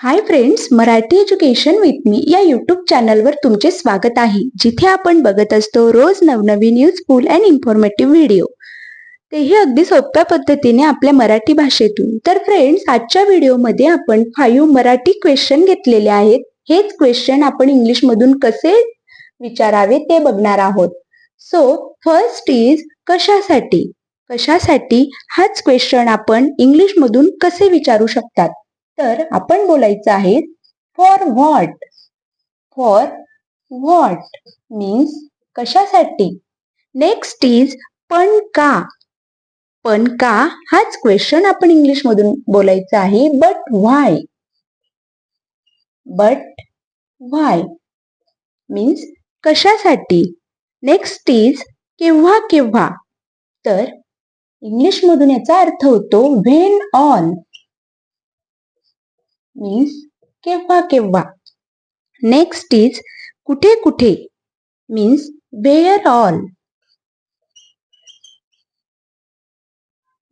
Hi friends Marathi education with me या YouTube चॅनलवर तुमचे स्वागत आहे. जिथे आपण बघत असतो रोज नवनवीन युजफुल अँड इन्फॉर्मेटिव्ह व्हिडिओ तेही अगदी सोप्या पद्धतीने आपल्या मराठी भाषेतून. तर फ्रेंड्स आजच्या व्हिडिओमध्ये आपण फाईव्ह मराठी क्वेश्चन घेतलेले आहेत. हेच क्वेश्चन आपण इंग्लिशमधून कसे विचारावे ते बघणार आहोत. सो फर्स्ट इज कशासाठी? कशासाठी? हाच क्वेश्चन आपण इंग्लिशमधून कसे विचारू शकतात? तर आपण बोलायचं आहे for what for what means कशासाठी? नेक्स्ट इज पण का? पण का? हाच क्वेश्चन आपण इंग्लिश मधून बोलायचा आहे. But why but why means कशासाठी? नेक्स्ट इज केव्हा केव्हा? तर इंग्लिश मधून याचा अर्थ होतो व्हेन ऑन मीन्स केव्हा केव्हा. नेक्स्ट इज कुठे कुठे. Means where all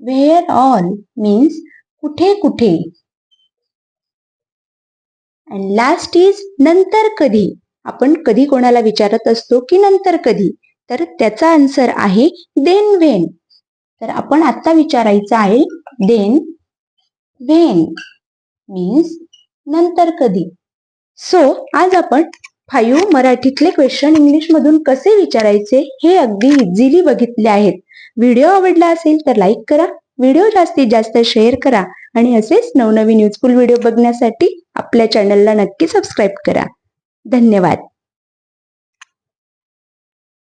where all means कुठे कुठे. अँड लास्ट इज नंतर कधी. आपण कधी कोणाला विचारत असतो की नंतर कधी. तर त्याचा आन्सर आहे देन व्हेन तर आपण आता विचारायचं आहे देन व्हेन मीन्स नंतर कधी. सो आज आपण फाईव्ह मराठीतले क्वेश्चन इंग्लिश मधून कसे विचारायचे हे अगदी इझिली बघितले आहेत. व्हिडिओ आवडला असेल तर लाईक करा. व्हिडिओ जास्तीत जास्त शेअर करा आणि असेच नवनवीन युजफुल व्हिडिओ बघण्यासाठी आपल्या चॅनलला नक्की सबस्क्राईब करा. धन्यवाद.